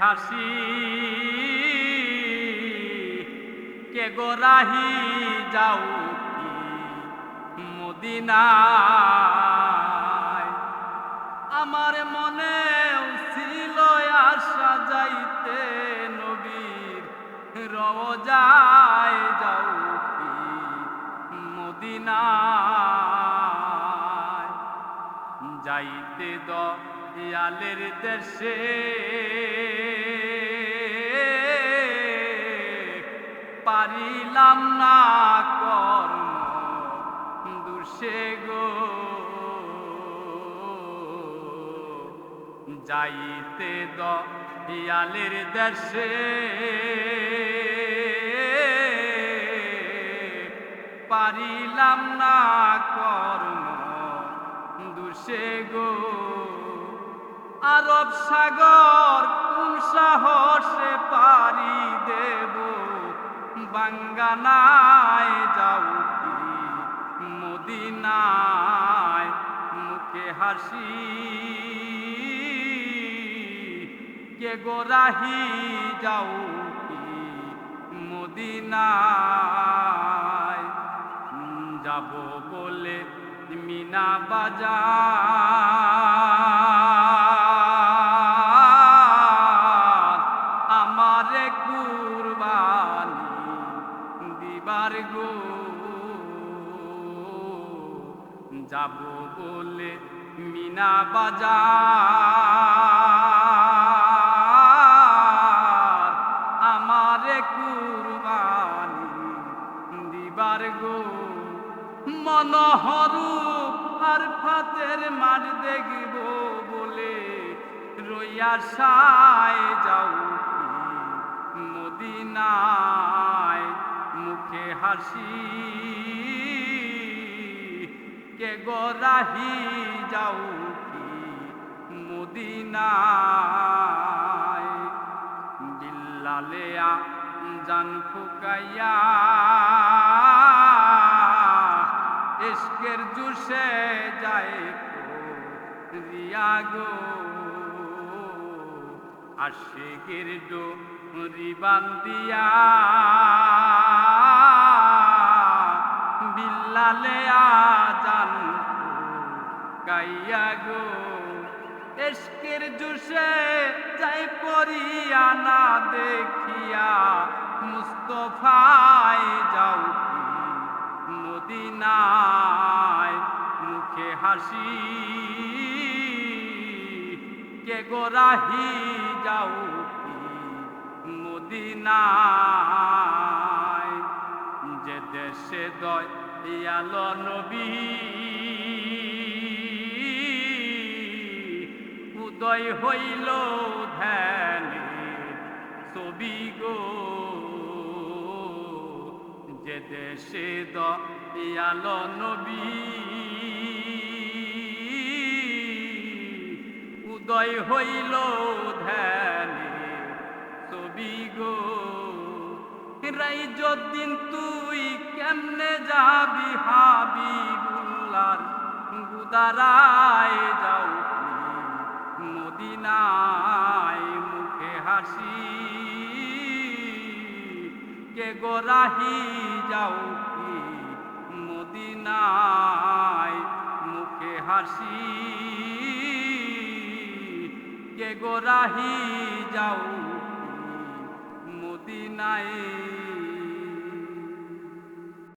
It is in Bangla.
হাসি। কে গোরাহি যাও কি মদিনায়? আমার মনে ছিল আশা যাইতে নবীর রওজায় যাও কি মদিনায়? যাইতে দয়ালের দেশে। পারিলাম না কর্ম দুষে গো। যাইতে দয়ালের দেশে। পারিলাম না কর্ম আরব সাগর, কোন সাহসে পারি দেব? বাঙ্গানায় যাও কি? মদিনায় মুখে হাসি। কে গোরাহি যাও কি? মদিনায় যাব বলে মিনা বাজার দিবার গো। যাব বলে মিনা বাজার, আমারে কুরবানি দিবার গো। মনোহরূপ আর ফাতের মাঠ দেখব বলে রইয়া সায় যাও মদিনায় মুখে হাসি। কে গরাহি যাও কি মদিনায়? বিল্লালেয়া জান ফুকাইয়া ইশকের জুসে যায় রিয়া গো। আশিকের ডো রিবান দিয়া বিল্লালে আজান গাইয়া গো। এসকের জুসে যাই পরিয়া না দেখিয়া মুস্তফায় যাও মদিনায় মুখে হাসি। কে গোরাহি যাও মদিনায়, যে দেশে দয়াল নবী, উদয় হইল ধ্যানে ছবি গো। যে দেশে নবী, উদয় হইল ধ্যানে ছবি গো? রাই যদিন তুই কেমনে যাবি হাবিবুল্লার গুদারায় যাও মদিনায় মুখে হাসি। কে গোরাহি যাও কি মদিনায় মুখে হাসি? কে গোরাহি যাও মদিনায়